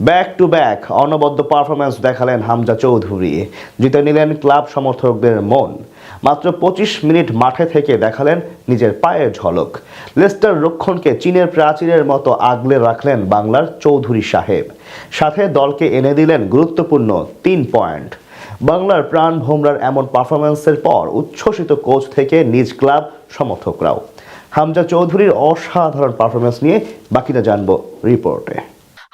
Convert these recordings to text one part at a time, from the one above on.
Back to back অনবদ্য performance দেখালেন হামজা চৌধুরী। জিতে নিলেন ক্লাব সমর্থকদের মন। মাত্র পঁচিশ মিনিট মাঠে থেকে দেখালেন নিজের পায়ের ঝলক। লেস্টার রক্ষণকে চীনের প্রাচীরের মতো আগলে রাখলেন বাংলার চৌধুরী সাহেব। সাথে দলকে এনে দিলেন গুরুত্বপূর্ণ তিন পয়েন্ট। বাংলার প্রাণ ভোমরার এমন পারফরম্যান্সের পর উচ্ছ্বসিত কোচ থেকে নিজ ক্লাব সমর্থকরাও। হামজা চৌধুরীর অসাধারণ পারফরম্যান্স নিয়ে বাকিটা জানব রিপোর্টে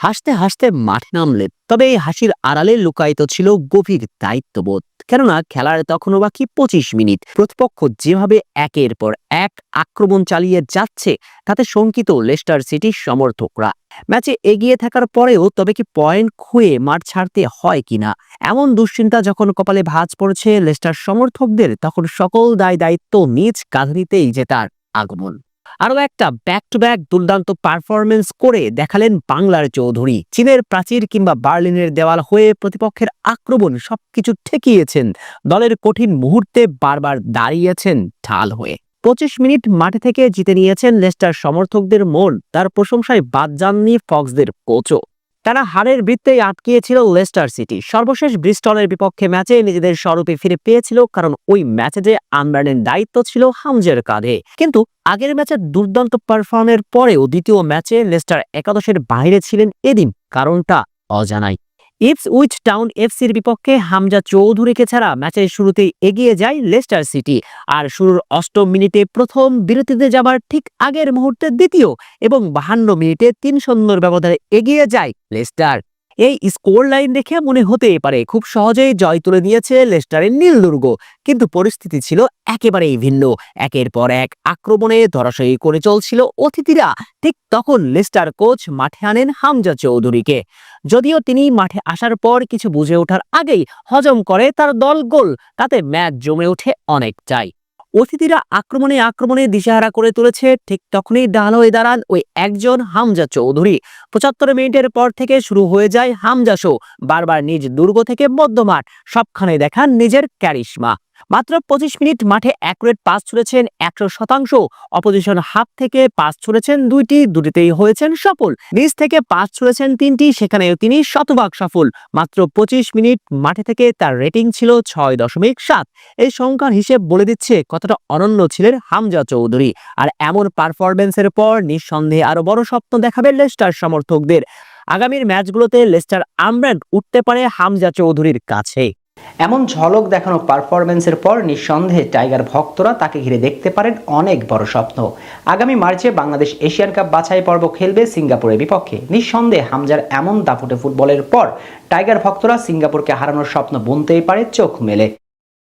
হাসতে হাসতে মাঠে নামলেন তবে এই হাসির আড়ালে লুকায়িত ছিল গভীর দায়িত্ববোধ। কেননা খেলার তখনও বাকি পঁচিশ মিনিট। প্রতিপক্ষ যেভাবে একের পর এক আক্রমণ চালিয়ে যাচ্ছে, তাতে শঙ্কিত লেস্টার সিটির সমর্থকরা। ম্যাচে এগিয়ে থাকার পরেও তবে কি পয়েন্ট খুয়ে মাঠ ছাড়তে হয় কিনা এমন দুশ্চিন্তা যখন কপালে ভাঁজ পড়েছে লেস্টার সমর্থকদের, তখন সকল দায় দায়িত্ব নিজ কাঁধে নিতেই যে তার আগমন। আরও একটা ব্যাক টু ব্যাক দুর্দান্ত পারফরমেন্স করে দেখালেন বাংলার চৌধুরী। চীনের প্রাচীর কিংবা বার্লিনের দেওয়াল হয়ে প্রতিপক্ষের আক্রমণ সবকিছু ঠেকিয়েছেন। দলের কঠিন মুহূর্তে বারবার দাঁড়িয়েছেন ঢাল হয়ে। পঁচিশ মিনিট মাঠে থেকে জিতে নিয়েছেন লেস্টার সমর্থকদের মন। তার প্রশংসায় বাদ যাননি ফক্সদের কোচও। তারা হারের বৃত্তেই আটকিয়েছিল লেস্টার সিটি। সর্বশেষ ব্রিস্টলের বিপক্ষে ম্যাচে নিজেদের স্বরূপে ফিরে পেয়েছিল, কারণ ওই ম্যাচে যে আনবার্নের দায়িত্ব ছিল হামজের কাঁধে। কিন্তু আগের ম্যাচে দুর্দান্ত পারফর্মের পরেও দ্বিতীয় ম্যাচে লেস্টার একাদশের বাইরে ছিলেন এদিন, কারণটা অজানাই। ইপস উইচ টাউন এফসির বিপক্ষে হামজা চৌধুরীকে ছাড়া ম্যাচের শুরুতেই এগিয়ে যায় লেস্টার সিটি। আর শুরুর অষ্টম মিনিটে প্রথম বিরতিতে যাবার ঠিক আগের মুহূর্তে দ্বিতীয় এবং বাহান্ন মিনিটে তিন শূন্যর ব্যবধানে এগিয়ে যায় লেস্টার। এই স্কোর লাইন দেখে মনে হতেই পারে, খুব সহজেই জয় তুলে নিয়েছে লেস্টারের নীল দুর্গ কিন্তু পরিস্থিতি ছিল একেবারেই ভিন্ন। একের পর এক আক্রমণে ধরাশয়ী করে চলছিল অতিথিরা। ঠিক তখন লেস্টার কোচ মাঠে আনেন হামজা চৌধুরীকে। যদিও তিনি মাঠে আসার পর কিছু বুঝে ওঠার আগেই হজম করে তার দল গোল। তাতে ম্যাচ জমে ওঠে অনেকটাই। অতিথিরা আক্রমণে আক্রমণে দিশাহারা করে তুলেছে। ঠিক তখনই ডাল হয়ে দাঁড়ান ওই একজন হামজা চৌধুরী। পঁচাত্তর মিনিটের পর থেকে শুরু হয়ে যায় হামজা শো। বারবার নিজ দুর্গ থেকে মধ্যমাঠ। সবখানে দেখান নিজের ক্যারিশমা। মাত্র পঁচিশ মিনিট মাঠে অ্যাকুরেট পাস ছুড়েছেন একশো শতাংশ। অপোজিশন হাফ থেকে পাস ছুড়েছেন দুইটি, দুটিতেই হয়েছেন সফল। নিজ থেকে পাস ছুড়েছেন তিনটি, সেখানেও তিনি শতভাগ সফল। মাত্র পঁচিশ মিনিট মাঠে থেকে তার রেটিং ছিল ছয় দশমিক সাত। এই সংখ্যার হিসেব বলে দিচ্ছে কতটা অনন্য ছিলেন হামজা চৌধুরী। আর এমন পারফরমেন্সের পর নিঃসন্দেহে আরও বড় স্বপ্ন দেখাবে লেস্টার সমর্থকদের। আগামীর ম্যাচগুলোতে লেস্টার আমব্র্যান্ড উঠতে পারে হামজা চৌধুরীর কাছে। এমন ঝলক দেখানো পারফরমেন্সের পর নিঃসন্দেহে টাইগার ভক্তরা তাকে ঘিরে দেখতে পারেন অনেক বড় স্বপ্ন। আগামী মার্চে বাংলাদেশ এশিয়ান কাপ বাছাই পর্ব খেলবে সিঙ্গাপুরের বিপক্ষে। নিঃসন্দেহে হামজার এমন দাপুটে ফুটবলের পর টাইগার ভক্তরা সিঙ্গাপুরকে হারানোর স্বপ্ন বুনতেই পারে চোখ মেলে।